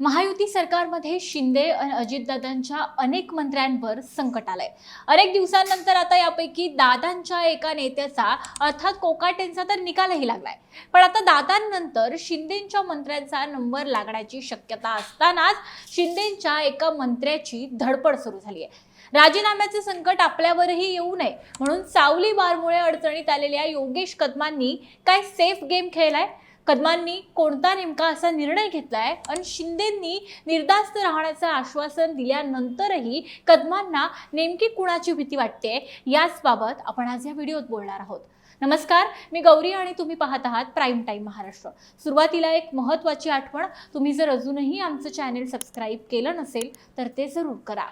महायुती सरकारमध्ये शिंदे आणि अजितदादांच्या अनेक मंत्र्यांवर संकट आलंय. अनेक दिवसांनंतर आता यापैकी दादांच्या एका नेत्याचा अर्थात कोकाटेंचा तर निकालही लागलाय. पण आता दादांनंतर शिंदेच्या मंत्र्यांचा नंबर लागण्याची शक्यता असतानाच शिंदेच्या एका मंत्र्याची धडपड सुरू झाली आहे राजीनाम्याचे संकट आपल्यावरही येऊ नये म्हणून सावली बारमुळे अडचणीत आलेल्या योगेश कदमांनी काय सेफ गेम खेळलाय? कदमांनी कोणता नेमका असा निर्णय घेतलाय? आणि शिंदेंनी निर्धास्त राहण्याचं आश्वासन दिल्यानंतरही कदमांना नेमकी कुणाची भीती वाटते? याच बाबत आपण आज या व्हिडिओत बोलणार आहोत. नमस्कार मी गौरी आणि तुम्ही पाहत आहात प्राईम टाईम महाराष्ट्र. सुरुवातीला एक महत्त्वाची आठवण तुम्ही जर अजूनही आमचं चॅनेल सबस्क्राईब केलं नसेल तर ते जरूर करा.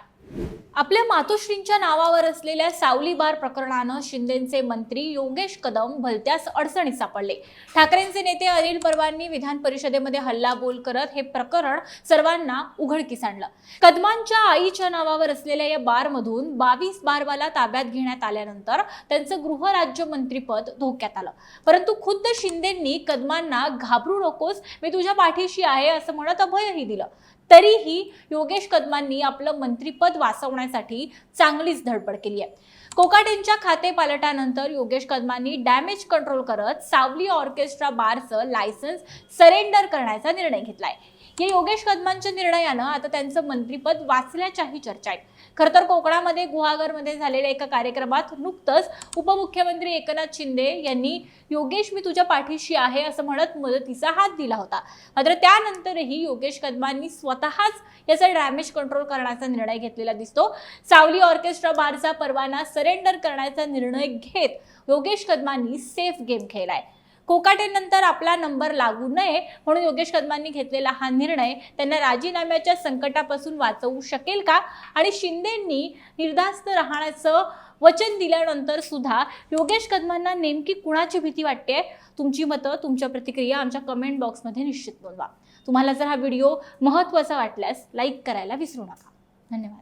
आपल्या मातोश्रींच्या नावावर असलेल्या सावली बार प्रकरणानं शिंदेचे मंत्री योगेश कदम भलत्यास अडचणीत सापडले. ठाकरेंचे नेते अनिल परवांनी विधान परिषदेमध्ये हल्लाबोल करत हे प्रकरण सर्वांना उघडकीस आणलं. कदमांच्या आईच्या नावावर असलेल्या या बारमधून बावीस बारवाला ताब्यात घेण्यात आल्यानंतर त्यांचं गृहराज्यमंत्रीपद धोक्यात आलं. परंतु खुद्द शिंदेंनी कदमांना घाबरू नकोस मी तुझ्या पाठीशी आहे असं म्हणत अभयही दिलं. तरीही योगेश कदमांनी आपलं मंत्रीपद वाचवण्यासाठी चांगलीच धडपड केली आहे. कोकाटेंच्या खाते पालटानंतर योगेश कदमांनी डॅमेज कंट्रोल करत सावली ऑर्केस्ट्रा बारचं लायसन्स सरेंडर करण्याचा निर्णय घेतलाय. या योगेश कदमांच्या निर्णयानं आता त्यांचं मंत्रीपद वाचल्याच्याही चर्चा आहेत. खरं तर कोकणामध्ये गुहागरमध्ये झालेल्या एका कार्यक्रमात नुकतंच उपमुख्यमंत्री एकनाथ शिंदे यांनी योगेश मी तुझ्या पाठीशी आहे असं म्हणत मदतीचा हात दिला होता. मात्र त्यानंतरही योगेश कदमांनी स्वतःच याचा डॅमेज कंट्रोल करण्याचा निर्णय घेतलेला दिसतो. सावली ऑर्केस्ट्रा बारचा परवाना सरेंडर करण्याचा निर्णय घेत योगेश कदमांनी सेफ गेम खेळलाय. कोकाटेनंतर आपला नंबर लागू नये म्हणून योगेश कदमांनी घेतलेला हा निर्णय त्यांना राजीनाम्याच्या संकटापासून वाचवू शकेल का? आणि शिंदेंनी निर्धास्त राहण्याचं वचन दिल्यानंतर सुद्धा योगेश कदमांना नेमकी कुणाची भीती वाटते? तुमची मतं तुमच्या प्रतिक्रिया आमच्या कमेंट बॉक्समध्ये निश्चित नोंदवा. तुम्हाला जर हा व्हिडिओ महत्त्वाचा वाटल्यास लाईक करायला विसरू नका. धन्यवाद.